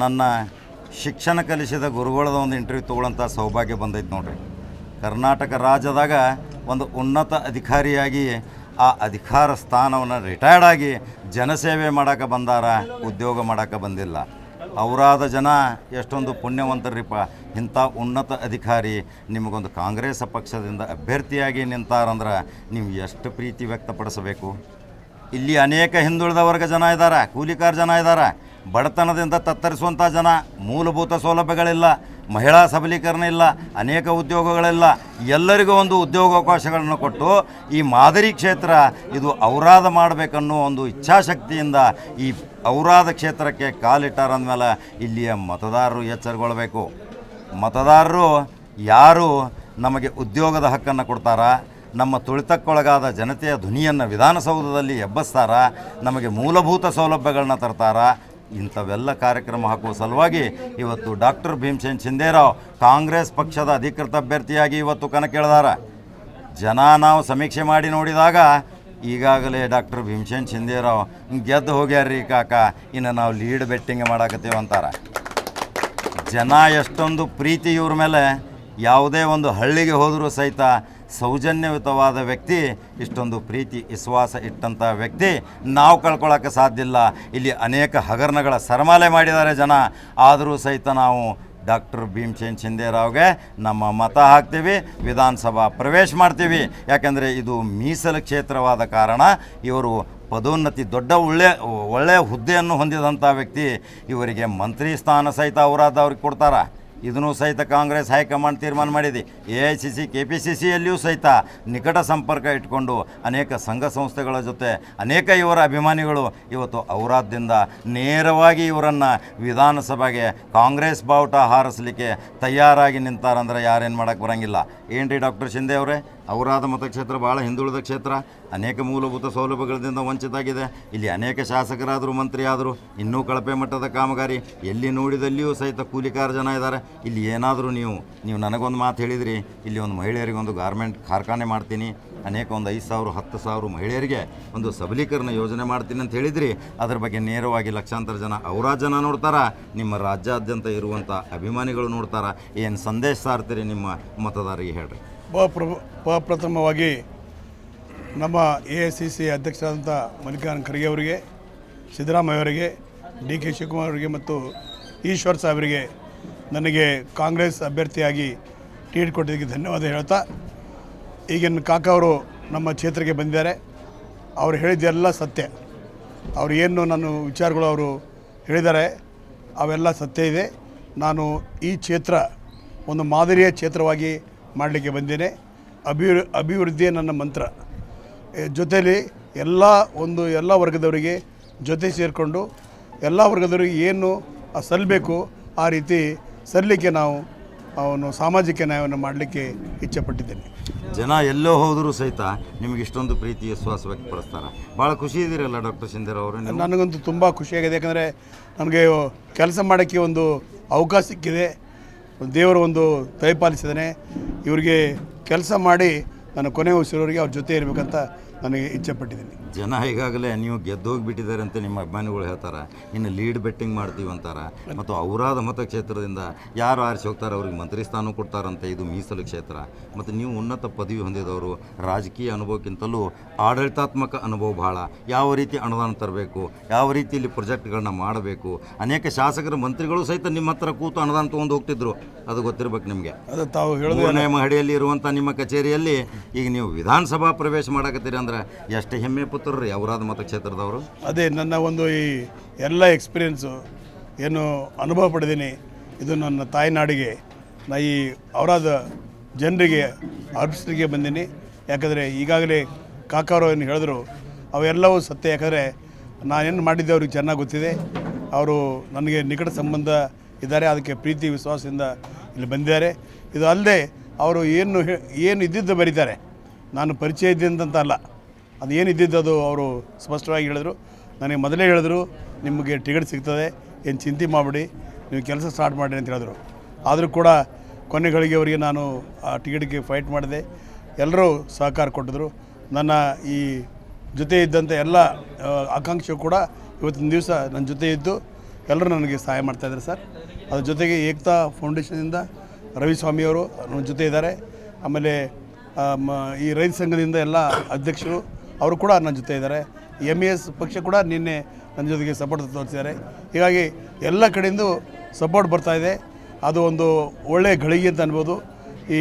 ನನ್ನ ಶಿಕ್ಷಣ ಕಲಿಸಿದ ಗುರುಗಳದ ಒಂದು ಇಂಟರ್ವ್ಯೂ ತೊಗೊಳ್ಳೋಂಥ ಸೌಭಾಗ್ಯ ಬಂದೈತೆ ನೋಡ್ರಿ. ಕರ್ನಾಟಕ ರಾಜ್ಯದಾಗ ಒಂದು ಉನ್ನತ ಅಧಿಕಾರಿಯಾಗಿ ಆ ಅಧಿಕಾರ ಸ್ಥಾನವನ್ನು ರಿಟೈರ್ಡ್ ಆಗಿ ಜನಸೇವೆ ಮಾಡೋಕೆ ಬಂದಾರ, ಉದ್ಯೋಗ ಮಾಡೋಕೆ ಬಂದಿಲ್ಲ. ಅವರಾದ ಜನ ಎಷ್ಟೊಂದು ಪುಣ್ಯವಂತರಿಪ್ಪ ಇಂಥ ಉನ್ನತ ಅಧಿಕಾರಿ ನಿಮಗೊಂದು ಕಾಂಗ್ರೆಸ್ ಪಕ್ಷದಿಂದ ಅಭ್ಯರ್ಥಿಯಾಗಿ ನಿಂತಾರಂದ್ರೆ ನೀವು ಎಷ್ಟು ಪ್ರೀತಿ ವ್ಯಕ್ತಪಡಿಸಬೇಕು? ಇಲ್ಲಿ ಅನೇಕ ಹಿಂದುಳಿದ ವರ್ಗ ಜನ ಇದ್ದಾರೆ ಕೂಲಿಕಾರ ಜನ ಇದ್ದಾರೆ ಬಡತನದಿಂದ ತತ್ತರಿಸುವಂಥ ಜನ, ಮೂಲಭೂತ ಸೌಲಭ್ಯಗಳಿಲ್ಲ, ಮಹಿಳಾ ಸಬಲೀಕರಣ ಇಲ್ಲ, ಅನೇಕ ಉದ್ಯೋಗಗಳಿಲ್ಲ, ಎಲ್ಲರಿಗೂ ಒಂದು ಉದ್ಯೋಗಾವಕಾಶಗಳನ್ನು ಕೊಟ್ಟು ಈ ಮಾದರಿ ಕ್ಷೇತ್ರ ಇದು ಔರಾದ ಮಾಡಬೇಕನ್ನೋ ಒಂದು ಇಚ್ಛಾಶಕ್ತಿಯಿಂದ ಈ ಔರಾದ ಕ್ಷೇತ್ರಕ್ಕೆ ಕಾಲಿಟ್ಟಾರಂದಮೇಲೆ ಇಲ್ಲಿಯ ಮತದಾರರು ಎಚ್ಚರಗೊಳ್ಬೇಕು. ಮತದಾರರು ಯಾರು ನಮಗೆ ಉದ್ಯೋಗದ ಹಕ್ಕನ್ನು ಕೊಡ್ತಾರ? ನಮ್ಮ ತುಳಿತಕ್ಕೊಳಗಾದ ಜನತೆಯ ಧ್ವನಿಯನ್ನು ವಿಧಾನಸೌಧದಲ್ಲಿ ಎಬ್ಬಸ್ತಾರ? ನಮಗೆ ಮೂಲಭೂತ ಸೌಲಭ್ಯಗಳನ್ನ ತರ್ತಾರ? ಇಂಥವೆಲ್ಲ ಕಾರ್ಯಕ್ರಮ ಹಾಕುವ ಸಲುವಾಗಿ ಇವತ್ತು ಡಾಕ್ಟರ್ ಭೀಮಸೇನ್ ಶಿಂದೇರಾವ್ ಕಾಂಗ್ರೆಸ್ ಪಕ್ಷದ ಅಧಿಕೃತ ಅಭ್ಯರ್ಥಿಯಾಗಿ ಇವತ್ತು ಕಣಕ್ಕಿಳಿದಾರ. ಜನ ನಾವು ಸಮೀಕ್ಷೆ ಮಾಡಿ ನೋಡಿದಾಗ ಈಗಾಗಲೇ ಡಾಕ್ಟರ್ ಭೀಮಸೇನ್ ಶಿಂದೇರಾವ್ ಗೆದ್ದು ಹೋಗ್ಯಾರ್ರಿ ಕಾಕ, ಇನ್ನು ನಾವು ಲೀಡ್ ಬೆಟ್ಟಿಂಗ್ ಮಾಡಾಕತ್ತೀವಿ ಅಂತಾರೆ. ಜನ ಎಷ್ಟೊಂದು ಪ್ರೀತಿ ಇವ್ರ ಮೇಲೆ, ಯಾವುದೇ ಒಂದು ಹಳ್ಳಿಗೆ ಹೋದರೂ ಸಹಿತ ಸೌಜನ್ಯಯುತವಾದ ವ್ಯಕ್ತಿ, ಇಷ್ಟೊಂದು ಪ್ರೀತಿ, ವಿಶ್ವಾಸ ಇಟ್ಟಂಥ ವ್ಯಕ್ತಿ ನಾವು ಕಳ್ಕೊಳ್ಳೋಕ್ಕೆ ಸಾಧ್ಯ ಇಲ್ಲ. ಇಲ್ಲಿ ಅನೇಕ ಹಗರಣಗಳ ಸರಮಾಲೆ ಮಾಡಿದ್ದಾರೆ ಜನ. ಆದರೂ ಸಹಿತ ನಾವು ಡಾಕ್ಟರ್ ಭೀಮಸೇನ್ ಶಿಂದೇರಾವ್ಗೆ ನಮ್ಮ ಮತ ಹಾಕ್ತೀವಿ, ವಿಧಾನಸಭಾ ಪ್ರವೇಶ ಮಾಡ್ತೀವಿ. ಯಾಕೆಂದರೆ ಇದು ಮೀಸಲು ಕ್ಷೇತ್ರವಾದ ಕಾರಣ ಇವರು ಪದೋನ್ನತಿ ದೊಡ್ಡ ಒಳ್ಳೆ ಒಳ್ಳೆಯ ಹುದ್ದೆಯನ್ನು ಹೊಂದಿದಂಥ ವ್ಯಕ್ತಿ. ಇವರಿಗೆ ಮಂತ್ರಿ ಸ್ಥಾನ ಸಹಿತ ಅವರಾದ ಅವ್ರಿಗೆ ಕೊಡ್ತಾರ. ಇದನ್ನು ಸಹಿತ ಕಾಂಗ್ರೆಸ್ ಹೈಕಮಾಂಡ್ ತೀರ್ಮಾನ ಮಾಡಿದೆ. A I C C K P C ಸಿಯಲ್ಲಿಯೂ ಸಹಿತ ನಿಕಟ ಸಂಪರ್ಕ ಇಟ್ಕೊಂಡು ಅನೇಕ ಸಂಘ ಸಂಸ್ಥೆಗಳ ಜೊತೆ ಅನೇಕ ಇವರ ಅಭಿಮಾನಿಗಳು ಇವತ್ತು ಔರಾದ್ಯದಿಂದ ನೇರವಾಗಿ ಇವರನ್ನು ವಿಧಾನಸಭೆಗೆ ಕಾಂಗ್ರೆಸ್ ಬಾವುಟ ಹಾರಿಸಲಿಕ್ಕೆ ತಯಾರಾಗಿ ನಿಂತಾರಂದ್ರೆ ಯಾರೇನು ಮಾಡೋಕ್ಕೆ ಬರೋಂಗಿಲ್ಲ. ಏನು ರೀ ಡಾಕ್ಟರ್ ಶಿಂದೆ ಅವರೇ? ಔರಾದ ಮತಕ್ಷೇತ್ರ ಭಾಳ ಹಿಂದುಳಿದ ಕ್ಷೇತ್ರ. ಅನೇಕ ಮೂಲಭೂತ ಸೌಲಭ್ಯಗಳಿಂದ ವಂಚಿತಾಗಿದೆ. ಇಲ್ಲಿ ಅನೇಕ ಶಾಸಕರಾದರೂ ಮಂತ್ರಿ ಆದರೂ ಇನ್ನೂ ಕಳಪೆ ಮಟ್ಟದ ಕಾಮಗಾರಿ ಎಲ್ಲಿ ನೋಡಿದಲ್ಲಿಯೂ ಸಹಿತ ಕೂಲಿಕಾರ ಜನ ಇದ್ದಾರೆ. ಇಲ್ಲಿ ಏನಾದರೂ ನೀವು ನೀವು ನನಗೊಂದು ಮಾತು ಹೇಳಿದ್ರಿ. ಇಲ್ಲಿ ಒಂದು ಮಹಿಳೆಯರಿಗೆ ಒಂದು ಗಾರ್ಮೆಂಟ್ ಕಾರ್ಖಾನೆ ಮಾಡ್ತೀನಿ. ಅನೇಕ ಒಂದು ಐದು ಸಾವಿರ, ಹತ್ತು ಸಾವಿರ ಮಹಿಳೆಯರಿಗೆ ಒಂದು ಸಬಲೀಕರಣ ಯೋಜನೆ ಮಾಡ್ತೀನಿ ಅಂತ ಹೇಳಿದ್ರಿ. ಅದ್ರ ಬಗ್ಗೆ ನೇರವಾಗಿ ಲಕ್ಷಾಂತರ ಜನ ಅವರ ಜನ ನೋಡ್ತಾರ. ನಿಮ್ಮ ರಾಜ್ಯಾದ್ಯಂತ ಇರುವಂಥ ಅಭಿಮಾನಿಗಳು ನೋಡ್ತಾರ. ಏನು ಸಂದೇಶ ಸಾರ್ತೀರಿ ನಿಮ್ಮ ಮತದಾರರಿಗೆ ಹೇಳ್ರಿ. ಪ್ರಪ್ರಥಮವಾಗಿ ನಮ್ಮ ಎ ಐ ಸಿ ಸಿ ಅಧ್ಯಕ್ಷರಾದಂಥ ಮಲ್ಲಿಕಾರ್ಜುನ ಖರ್ಗೆ ಅವರಿಗೆ, ಸಿದ್ದರಾಮಯ್ಯ ಅವರಿಗೆ, ಡಿ ಕೆ ಶಿವಕುಮಾರ್ ಅವರಿಗೆ ಮತ್ತು ಈಶ್ವರ್ ಸಾಹೇಬರಿಗೆ ನನಗೆ ಕಾಂಗ್ರೆಸ್ ಅಭ್ಯರ್ಥಿಯಾಗಿ ಟಿಕೆಟ್ ಕೊಟ್ಟಿದ್ದಕ್ಕೆ ಧನ್ಯವಾದ ಹೇಳ್ತಾ, ಈಗಿನ ಕಾಕ ಅವರು ನಮ್ಮ ಕ್ಷೇತ್ರಕ್ಕೆ ಬಂದಿದ್ದಾರೆ. ಅವರು ಹೇಳಿದ್ದೆಲ್ಲ ಸತ್ಯ. ಅವ್ರು ಏನು ನನ್ನ ವಿಚಾರಗಳು ಅವರು ಹೇಳಿದ್ದಾರೆ, ಅವೆಲ್ಲ ಸತ್ಯ ಇದೆ. ನಾನು ಈ ಕ್ಷೇತ್ರ ಒಂದು ಮಾದರಿಯ ಕ್ಷೇತ್ರವಾಗಿ ಮಾಡಲಿಕ್ಕೆ ಬಂದೇನೆ. ಅಭಿವೃ ಅಭಿವೃದ್ಧಿಯೇ ನನ್ನ ಮಂತ್ರ. ಜೊತೆಯಲ್ಲಿ ಎಲ್ಲ ಒಂದು ಎಲ್ಲ ವರ್ಗದವರಿಗೆ ಜೊತೆ ಸೇರಿಕೊಂಡು ಎಲ್ಲ ವರ್ಗದವರಿಗೆ ಏನು ಸಲ್ಲಬೇಕು ಆ ರೀತಿ ಸಲ್ಲಲಿಕ್ಕೆ ನಾವು ಅವನು ಸಾಮಾಜಿಕ ನ್ಯಾಯವನ್ನು ಮಾಡಲಿಕ್ಕೆ ಇಚ್ಛೆಪಟ್ಟಿದ್ದೇನೆ. ಜನ ಎಲ್ಲೋ ಹೋದರೂ ಸಹಿತ ನಿಮಗೆ ಇಷ್ಟೊಂದು ಪ್ರೀತಿ ವಿಶ್ವಾಸ ವ್ಯಕ್ತಪಡಿಸ್ತಾರೆ. ಭಾಳ ಖುಷಿ ಇದ್ದೀರಲ್ಲ ಡಾಕ್ಟರ್ ಸಿಂಧರ್ ಅವರು ನನಗಂತೂ ತುಂಬ ಖುಷಿಯಾಗಿದೆ. ಯಾಕಂದರೆ ನನಗೆ ಕೆಲಸ ಮಾಡೋಕ್ಕೆ ಒಂದು ಅವಕಾಶ ಸಿಕ್ಕಿದೆ. ದೇವರು ಒಂದು ದಯಪಾಲಿಸಿದ್ದಾನೆ ಇವರಿಗೆ ಕೆಲಸ ಮಾಡಿ ನಾನು ಕೊನೆ ಉಸಿರೋರಿಗೆ ಅವ್ರ ಜೊತೆ ಇರಬೇಕಂತ ನನಗೆ ಇಚ್ಛೆ ಪಟ್ಟಿದ್ದೀನಿ ಜನ ಈಗಾಗಲೇ ನೀವು ಗೆದ್ದು ಹೋಗಿಬಿಟ್ಟಿದ್ದಾರೆ ಅಂತ ನಿಮ್ಮ ಅಭಿಮಾನಿಗಳು ಹೇಳ್ತಾರೆ. ಇನ್ನು ಲೀಡ್ ಬೆಟ್ಟಿಂಗ್ ಮಾಡ್ತೀವಿ ಅಂತಾರೆ. ಮತ್ತು ಅವರಾದ ಮತಕ್ಷೇತ್ರದಿಂದ ಯಾರು ಆರಿಸಿ ಹೋಗ್ತಾರೆ ಅವ್ರಿಗೆ ಮಂತ್ರಿ ಸ್ಥಾನ ಕೊಡ್ತಾರಂತೆ. ಇದು ಮೀಸಲು ಕ್ಷೇತ್ರ. ಮತ್ತು ನೀವು ಉನ್ನತ ಪದವಿ ಹೊಂದಿದವರು ರಾಜಕೀಯ ಅನುಭವಕ್ಕಿಂತಲೂ ಆಡಳಿತಾತ್ಮಕ ಅನುಭವ ಭಾಳ ಯಾವ ರೀತಿ ಅನುದಾನ ತರಬೇಕು ಯಾವ ರೀತಿಯಲ್ಲಿ ಪ್ರಾಜೆಕ್ಟ್ಗಳನ್ನ ಮಾಡಬೇಕು ಅನೇಕ ಶಾಸಕರ ಮಂತ್ರಿಗಳು ಸಹಿತ ನಿಮ್ಮ ಹತ್ರ ಕೂತು ಅನುದಾನ ತೊಗೊಂಡು ಹೋಗ್ತಿದ್ರು. ಅದು ಗೊತ್ತಿರ್ಬೇಕು ನಿಮಗೆ. ಅದು ತಾವು ಹೇಳುವ ಮೂರನೇ ಮಹಡಿಯಲ್ಲಿ ಇರುವಂಥ ನಿಮ್ಮ ಕಚೇರಿಯಲ್ಲಿ ಈಗ ನೀವು ವಿಧಾನಸಭಾ ಪ್ರವೇಶ ಮಾಡಕತ್ತೀರಿ ಅಂದ್ರೆ ಎಷ್ಟು ಹೆಮ್ಮೆ ಪುತ್ರರು ರೀ ಅವರಾದ ಮತಕ್ಷೇತ್ರದವರು? ಅದೇ, ನನ್ನ ಒಂದು ಈ ಎಲ್ಲ ಎಕ್ಸ್ಪೀರಿಯೆನ್ಸು ಏನು ಅನುಭವ ಪಡೆದೀನಿ. ಇದು ನನ್ನ ತಾಯ್ನಾಡಿಗೆ. ನಾ ಈ ಅವರಾದ ಜನರಿಗೆ ಅರ್ಪಿಸಲಿಕ್ಕೆ ಬಂದೀನಿ. ಯಾಕಂದರೆ ಈಗಾಗಲೇ ಕಾಕಾರು ಏನು ಹೇಳಿದ್ರು, ಅವೆಲ್ಲವೂ ಸತ್ಯ. ಯಾಕಂದರೆ ನಾನೇನು ಮಾಡಿದ್ದೆ ಅವ್ರಿಗೆ ಚೆನ್ನಾಗಿ ಗೊತ್ತಿದೆ. ಅವರು ನನಗೆ ನಿಕಟ ಸಂಬಂಧ ಇದ್ದಾರೆ. ಅದಕ್ಕೆ ಪ್ರೀತಿ, ವಿಶ್ವಾಸದಿಂದ ಇಲ್ಲಿ ಬಂದಿದ್ದಾರೆ. ಇದು ಅಲ್ಲದೆ, ಅವರು ಏನು ಏನು ಇದ್ದಿದ್ದು ಬರೀತಾರೆ. ನಾನು ಪರಿಚಯ ಇದ್ದಂತ ಅಲ್ಲ ಅದು ಏನಿದ್ದಿದ್ದು ಅದು ಅವರು ಸ್ಪಷ್ಟವಾಗಿ ಹೇಳಿದರು. ನನಗೆ ಮೊದಲೇ ಹೇಳಿದ್ರು, ನಿಮಗೆ ಟಿಕೆಟ್ ಸಿಗ್ತದೆ, ಏನು ಚಿಂತೆ ಮಾಡಿಬಿಡಿ, ನೀವು ಕೆಲಸ ಸ್ಟಾರ್ಟ್ ಮಾಡಿ ಅಂತ ಹೇಳಿದ್ರು. ಆದರೂ ಕೂಡ ಕೊನೆಗಳಿಗೆ ಅವರಿಗೆ ನಾನು ಆ ಟಿಕೆಟ್ಗೆ ಫೈಟ್ ಮಾಡಿದೆ. ಎಲ್ಲರೂ ಸಹಕಾರ ಕೊಟ್ಟಿದ್ರು. ನನ್ನ ಈ ಜೊತೆ ಇದ್ದಂಥ ಎಲ್ಲ ಆಕಾಂಕ್ಷೆ ಕೂಡ ಇವತ್ತಿನ ದಿವಸ ನನ್ನ ಜೊತೆ ಇದ್ದು ಎಲ್ಲರೂ ನನಗೆ ಸಹಾಯ ಮಾಡ್ತಾಯಿದ್ದಾರೆ ಸರ್. ಅದ್ರ ಜೊತೆಗೆ ಏಕ್ತಾ ಫೌಂಡೇಶನಿಂದ ರವಿಸ್ವಾಮಿಯವರು ನನ್ನ ಜೊತೆ ಇದ್ದಾರೆ. ಆಮೇಲೆ ಈ ರೈತ ಸಂಘದಿಂದ ಎಲ್ಲ ಅಧ್ಯಕ್ಷರು ಅವರು ಕೂಡ ನನ್ನ ಜೊತೆ ಇದ್ದಾರೆ. ಎಂ ಎಸ್ ಪಕ್ಷ ಕೂಡ ನಿನ್ನೆ ನನ್ನ ಜೊತೆಗೆ ಸಪೋರ್ಟ್ ತೋರಿಸಿದ್ದಾರೆ. ಹೀಗಾಗಿ ಎಲ್ಲ ಕಡೆಯಿಂದ ಸಪೋರ್ಟ್ ಬರ್ತಾ ಇದೆ. ಅದು ಒಂದು ಒಳ್ಳೆಯ ಗಳಿಗೆ ಅಂತ ಅನ್ಬೋದು. ಈ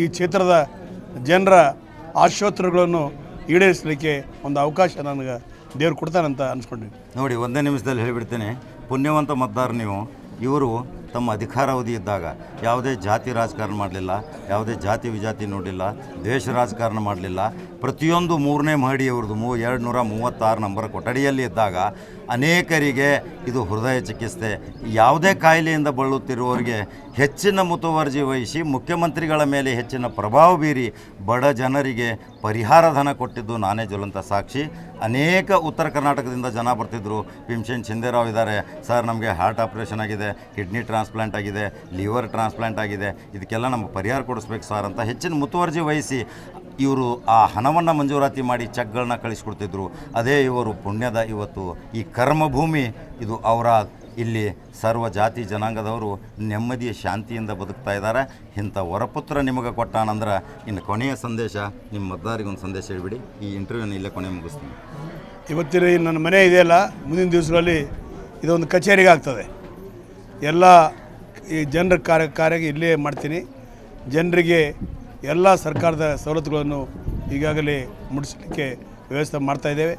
ಈ ಕ್ಷೇತ್ರದ ಜನರ ಆಶೋತ್ತರಗಳನ್ನು ಈಡೇರಿಸಲಿಕ್ಕೆ ಒಂದು ಅವಕಾಶ ನನಗೆ ದೇವ್ರು ಕೊಡ್ತಾನಂತ ಅನ್ಸ್ಕೊಂಡಿದ್ದೀನಿ. ನೋಡಿ, ಒಂದೇ ನಿಮಿಷದಲ್ಲಿ ಹೇಳಿಬಿಡ್ತೇನೆ. ಪುಣ್ಯವಂತ ಮತದಾರ ನೀವು. ಇವರು ತಮ್ಮ ಅಧಿಕಾರಾವಧಿ ಇದ್ದಾಗ ಯಾವುದೇ ಜಾತಿ ರಾಜಕಾರಣ ಮಾಡಲಿಲ್ಲ, ಯಾವುದೇ ಜಾತಿ ವಿಜಾತಿ ನೋಡಲಿಲ್ಲ ದ್ವೇಷ ರಾಜಕಾರಣ ಮಾಡಲಿಲ್ಲ ಪ್ರತಿಯೊಂದು ಮೂರನೇ ಮಹಡಿಯವ್ರದ್ದು ಮೂ ಎರಡು ನೂರ ಮೂವತ್ತಾರು ನಂಬರ್ ಕೊಠಡಿಯಲ್ಲಿ ಇದ್ದಾಗ ಅನೇಕರಿಗೆ ಇದು ಹೃದಯ ಚಿಕಿತ್ಸೆ. ಯಾವುದೇ ಕಾಯಿಲೆಯಿಂದ ಬಳಲುತ್ತಿರುವವರಿಗೆ ಹೆಚ್ಚಿನ ಮುತುವರ್ಜಿ ವಹಿಸಿ ಮುಖ್ಯಮಂತ್ರಿಗಳ ಮೇಲೆ ಹೆಚ್ಚಿನ ಪ್ರಭಾವ ಬೀರಿ ಬಡ ಜನರಿಗೆ ಪರಿಹಾರ ಧನ ಕೊಟ್ಟಿದ್ದು ನಾನೇ ಜ್ವಲಂತ ಸಾಕ್ಷಿ. ಅನೇಕ ಉತ್ತರ ಕರ್ನಾಟಕದಿಂದ ಜನ ಬರ್ತಿದ್ದರು ಭೀಮಸೇನ್ ಶಿಂದೇರಾವ್ ಇದ್ದಾರೆ. ಸರ್, ನಮಗೆ ಹಾರ್ಟ್ ಆಪ್ರೇಷನ್ ಆಗಿದೆ, ಕಿಡ್ನಿ ಟ್ರಾನ್ಸ್ಪ್ಲಾಂಟ್ ಆಗಿದೆ, ಲಿವರ್ ಟ್ರಾನ್ಸ್ಪ್ಲಾಂಟ್ ಆಗಿದೆ. ಇದಕ್ಕೆಲ್ಲ ನಮಗೆ ಪರಿಹಾರ ಕೊಡಿಸ್ಬೇಕು ಸರ್ ಅಂತ ಹೆಚ್ಚಿನ ಮುತುವರ್ಜಿ ವಹಿಸಿ ಇವರು ಆ ಹಣವನ್ನು ಮಂಜೂರಾತಿ ಮಾಡಿ ಚೆಕ್ಗಳನ್ನ ಕಳಿಸ್ಕೊಡ್ತಿದ್ರು. ಅದೇ ಇವರು ಪುಣ್ಯದ ಇವತ್ತು. ಈ ಕರ್ಮಭೂಮಿ, ಇದು ಅವರ ಇಲ್ಲಿ ಸರ್ವ ಜಾತಿ ಜನಾಂಗದವರು ನೆಮ್ಮದಿಯ ಶಾಂತಿಯಿಂದ ಬದುಕ್ತಾ ಇದ್ದಾರೆ. ಇಂಥ ವರಪುತ್ರ ನಿಮಗೆ ಕೊಟ್ಟಾನಂದ್ರೆ ಇನ್ನು ಕೊನೆಯ ಸಂದೇಶ, ನಿಮ್ಮ ಮತದಾರಿಗೊಂದು ಸಂದೇಶ ಹೇಳಿಬಿಡಿ. ಈ ಇಂಟರ್ವ್ಯೂನ ಇಲ್ಲೇ ಕೊನೆ ಮುಗಿಸ್ತೀನಿ. ಇವತ್ತಿನ ನನ್ನ ಮನೆ ಇದೆಯಲ್ಲ, ಮುಂದಿನ ದಿವಸಗಳಲ್ಲಿ ಇದೊಂದು ಕಚೇರಿಗೆ ಆಗ್ತದೆ ಎಲ್ಲ ಈ ಜನರ ಕಾರ್ಯ ಕಾರ್ಯ ಇಲ್ಲೇ ಮಾಡ್ತೀನಿ. ಜನರಿಗೆ ಎಲ್ಲ ಸರ್ಕಾರದ ಸವಲತ್ತುಗಳನ್ನು ಈಗಾಗಲೇ ಮುಡಿಸಲಿಕ್ಕೆ ವ್ಯವಸ್ಥೆ ಮಾಡ್ತಾ ಇದ್ದೇವೆ.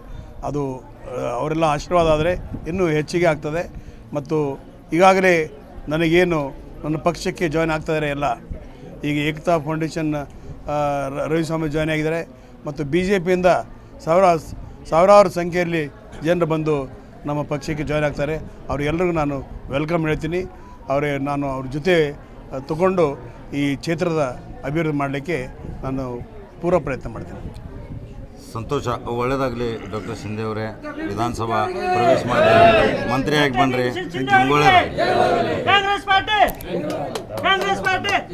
ಅದು ಅವರೆಲ್ಲ ಆಶೀರ್ವಾದ ಆದರೆ ಇನ್ನೂ ಹೆಚ್ಚಿಗೆ ಆಗ್ತದೆ. ಮತ್ತು ಈಗಾಗಲೇ ನನಗೇನು ನನ್ನ ಪಕ್ಷಕ್ಕೆ ಜಾಯ್ನ್ ಆಗ್ತಾಯಿದ್ದಾರೆ ಎಲ್ಲ. ಈಗ ಏಕತಾ ಫೌಂಡೇಶನ್ ರವಿಸ್ವಾಮಿ ಜಾಯ್ನ್ ಆಗಿದ್ದಾರೆ. ಮತ್ತು ಬಿ ಜೆ ಪಿಯಿಂದ ಸಾವಿರ, ಸಾವಿರಾರು ಸಂಖ್ಯೆಯಲ್ಲಿ ಜನರು ಬಂದು ನಮ್ಮ ಪಕ್ಷಕ್ಕೆ ಜಾಯ್ನ್ ಆಗ್ತಾರೆ. ಅವರಿಗೆಲ್ಲರಿಗೂ ನಾನು ವೆಲ್ಕಮ್ ಹೇಳ್ತೀನಿ. ಅವರೇ, ನಾನು ಅವ್ರ ಜೊತೆ ತಗೊಂಡು ಈ ಕ್ಷೇತ್ರದ ಅಭಿವೃದ್ಧಿ ಮಾಡಲಿಕ್ಕೆ ನಾನು ಪೂರ್ವ ಪ್ರಯತ್ನ ಮಾಡ್ತೀನಿ. ಸಂತೋಷ ಒಳ್ಳೇದಾಗಲಿ ಡಾಕ್ಟರ್ ಶಿಂದೆ ಅವರೇ. ವಿಧಾನಸಭಾ ಪ್ರವೇಶ ಮಾಡಿ ಮಂತ್ರಿಯಾಗಿ ಬನ್ನಿರಿ ನಿಮ್ಗೆ